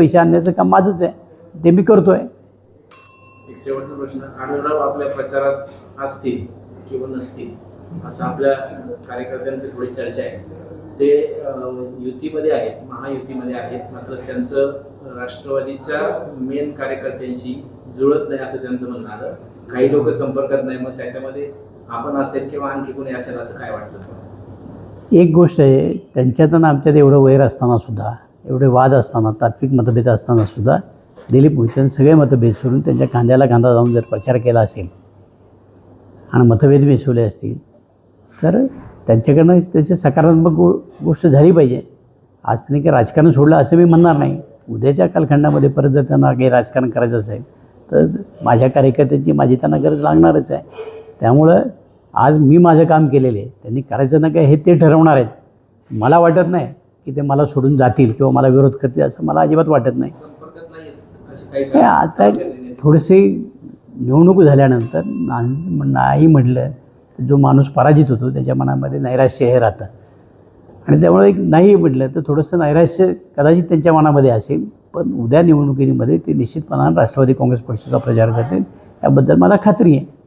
पैसे आणण्याचं काम माझंच आहे. ते मी करतो आहे एक शेवटचा प्रश्न आढळराव आपल्या प्रचारात असतील किंवा नसतील असं आपल्या कार्यकर्त्यांची थोडी चर्चा आहे. ते युतीमध्ये आहेत महायुतीमध्ये आहेत मात्र त्यांचं राष्ट्रवादीच्या मेन कार्यकर्त्यांशी जुळत नाही असं त्यांचं म्हणणं आलं. काही लोक संपर्कात नाही मग त्याच्यामध्ये आपण असेल किंवा आणखी कोणी असेल असं काय वाटतं? एक गोष्ट आहे त्यांच्यात आणि आमच्यात एवढं वैर असताना सुद्धा एवढे वाद असताना तात्विक मतभेद असताना सुद्धा दिलीप मोहित्यानं सगळे मतभेद सोडून त्यांच्या कांद्याला कांदा जाऊन जर प्रचार केला असेल आणि मतभेद मिसवले असतील तर त्यांच्याकडनं त्याची सकारात्मक गो गोष्ट झाली पाहिजे. आज त्यांनी काही राजकारण सोडलं असं मी म्हणणार नाही. उद्याच्या कालखंडामध्ये परत जर त्यांना काही राजकारण करायचं असेल तर माझ्या कार्यकर्त्यांची माझी त्यांना गरज लागणारच आहे. त्यामुळं आज मी माझं काम केलेलं आहे. त्यांनी करायचं ना काय हे ते ठरवणार आहेत. मला वाटत नाही. की ते मला सोडून जातील किंवा मला विरोध करतील असं मला अजिबात वाटत नाही. हे आता थोडेसे निवडणूक झाल्यानंतर ना- नाही म्हटलं तर जो माणूस पराजित होतो त्याच्या मनामध्ये नैराश्य हे राहतं. आणि त्यामुळे एक नाही म्हटलं तर थोडंसं नैराश्य कदाचित त्यांच्या मनामध्ये असेल पण उद्या निवडणुकीमध्ये ते निश्चितपणानं राष्ट्रवादी काँग्रेस पक्षाचा प्रचार करतील. याबद्दल मला खात्री आहे.